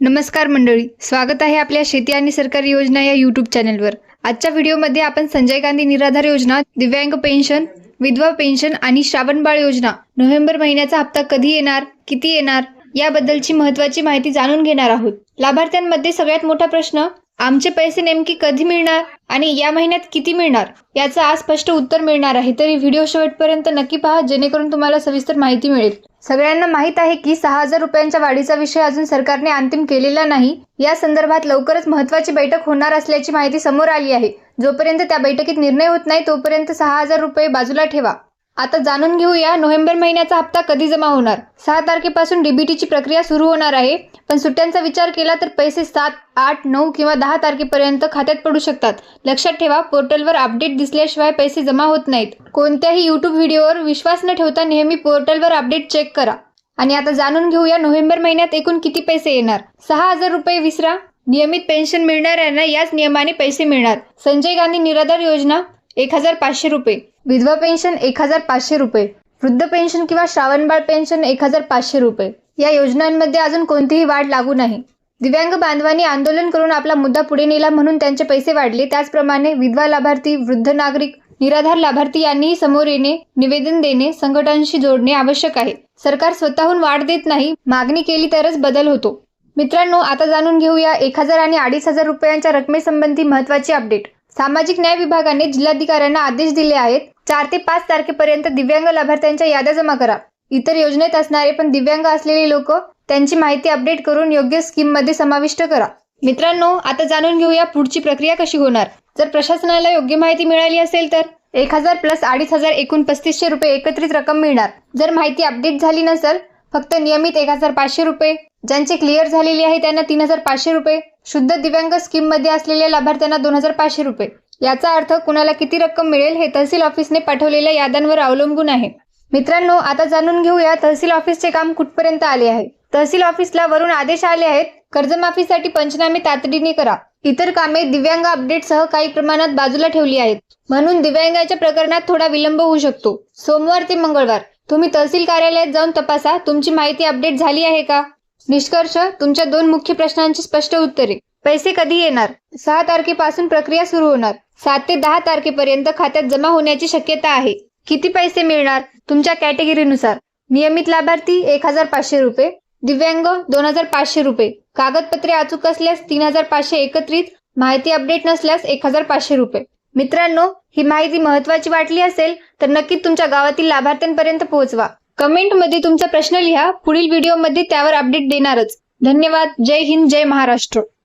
नमस्कार मंडळी स्वागत आहे आपल्या शेती आणि सरकारी योजना या यूट्यूब चॅनलवर आजच्या व्हिडिओमध्ये आपण संजय गांधी निराधार योजना दिव्यांग पेन्शन विधवा पेन्शन आणि श्रावणबाळ योजना नोव्हेंबर महिन्याचा हप्ता कधी येणार किती येणार याबद्दलची महत्त्वाची माहिती जाणून घेणार आहोत. लाभार्थ्यांमध्ये सगळ्यात मोठा प्रश्न आमचे पैसे नेमके कधी मिळणार आणि या महिन्यात किती मिळणार? याचं आज स्पष्ट उत्तर मिळणार आहे. तरी व्हिडिओ शेवटपर्यंत नक्की पहा जेणेकरून तुम्हाला सविस्तर माहिती मिळेल. सगळ्यांना माहीत आहे की सहा हजार रुपयांच्या वाढीचा विषय अजून सरकारने अंतिम केलेला नाही. या संदर्भात लवकरच महत्वाची बैठक होणार असल्याची माहिती समोर आली आहे. जोपर्यंत त्या बैठकीत निर्णय होत नाही तोपर्यंत सहा हजार रुपये बाजूला ठेवा. आता जाणून घेऊया नोव्हेंबर महिन्याचा हप्ता कधी जमा होणार. सहा तारखेपासून डीबीटीची प्रक्रिया सुरू होणार आहे. पण सुट्ट्यांचा विचार केला तर पैसे सात आठ नऊ किंवा दहा तारखेपर्यंत खात्यात पडू शकतात. लक्षात ठेवा पोर्टलवर अपडेट दिसल्याशिवाय पैसे जमा होत नाहीत. कोणत्याही यूट्यूब व्हिडिओवर विश्वास न ठेवता नेहमी पोर्टलवर अपडेट चेक करा. आणि आता जाणून घेऊया नोव्हेंबर महिन्यात एकूण किती पैसे येणार. सहा हजार रुपये विसरा. नियमित पेन्शन मिळणाऱ्यांना याच नियमाने पैसे मिळणार. संजय गांधी निराधार योजना. एक हजार पाचशे रुपये. विधवा पेन्शन एक हजार पाचशे रुपये. वृद्ध पेन्शन किंवा श्रावणबाळ पेन्शन एक हजार पाचशे रुपये. या योजनांमध्ये अजून कोणतीही वाढ लागू नाही. दिव्यांग बांधवांनी आंदोलन करून आपला मुद्दा पुढे नेला म्हणून त्यांचे पैसे वाढले. त्याचप्रमाणे विधवा लाभार्थी वृद्ध नागरिक निराधार लाभार्थी यांनीही समोर येणे निवेदन देणे संघटनांशी जोडणे आवश्यक आहे. सरकार स्वतःहून वाढ देत नाही मागणी केली तरच बदल होतो. मित्रांनो आता जाणून घेऊया एक हजार आणि अडीच हजार रुपयांच्या रकमेसंबंधी महत्वाची अपडेट. सामाजिक न्याय विभागाने जिल्हाधिकाऱ्यांना आदेश दिले आहेत चार ते पाच तारखेपर्यंत दिव्यांग लाभार्थ्यांच्या याद्या जमा करा. इतर योजनेत असणारे पण दिव्यांग असलेले लोक त्यांची माहिती अपडेट करून योग्य स्कीममध्ये समाविष्ट करा. मित्रांनो आता जाणून घेऊया पुढची प्रक्रिया कशी होणार. जर प्रशासनाला योग्य माहिती मिळाली असेल तर? एक हजार प्लस अडीच हजार एकूण पस्तीसशे रुपये एकत्रित रक्कम मिळणार. जर माहिती अपडेट झाली नसेल फक्त नियमित एक हजार पाचशे रुपये. ज्यांचे क्लिअर झालेली आहे त्यांना तीन हजार पाचशे रुपये. शुद्ध दिव्यांग स्कीममध्ये असलेल्या लाभार्थ्यांना दोन हजार पाचशे रुपये. याचा अर्थ कुणाला किती रक्कम मिळेल हे तहसील ऑफिसने पाठवलेल्या याद्यांवर अवलंबून आहे. मित्रांनो आता जाणून घेऊया तहसील ऑफिसचे काम कुठपर्यंत आले आहे. तहसील ऑफिसला वरून आदेश आले आहेत. कर्जमाफीसाठी पंचनामे तातडीने करा. इतर कामे दिव्यांग अपडेटसह काही प्रमाणात बाजूला ठेवली आहेत. म्हणून दिव्यांगाच्या प्रकरणात थोडा विलंब होऊ शकतो. सोमवार ते मंगळवार. तुम्ही तहसील कार्यालयात जाऊन तपासा. तुमची माहिती अपडेट झाली आहे का? निष्कर्ष तुमच्या दोन मुख्य प्रश्नांची स्पष्ट उत्तरे. पैसे कधी येणार? सहा तारखेपासून प्रक्रिया सुरू होणार. सात ते दहा तारखेपर्यंत खात्यात जमा होण्याची शक्यता आहे. किती पैसे मिळणार? तुमच्या कॅटेगरीनुसार. नियमित लाभार्थी एक हजार पाचशे रुपये. दिव्यांग दोन हजार पाचशे रुपये. कागदपत्रे अचूक असल्यास तीन हजार पाचशे एकत्रित. माहिती अपडेट नसल्यास एक हजार पाचशे रुपये. मित्रांनो ही माहिती महत्वाची वाटली असेल तर नक्की तुमच्या गावातील लाभार्थ्यांपर्यंत पोहोचवा. कमेंटमध्ये तुमचा प्रश्न लिहा पुढील व्हिडिओमध्ये त्यावर अपडेट देणारच. धन्यवाद जय हिंद जय महाराष्ट्र.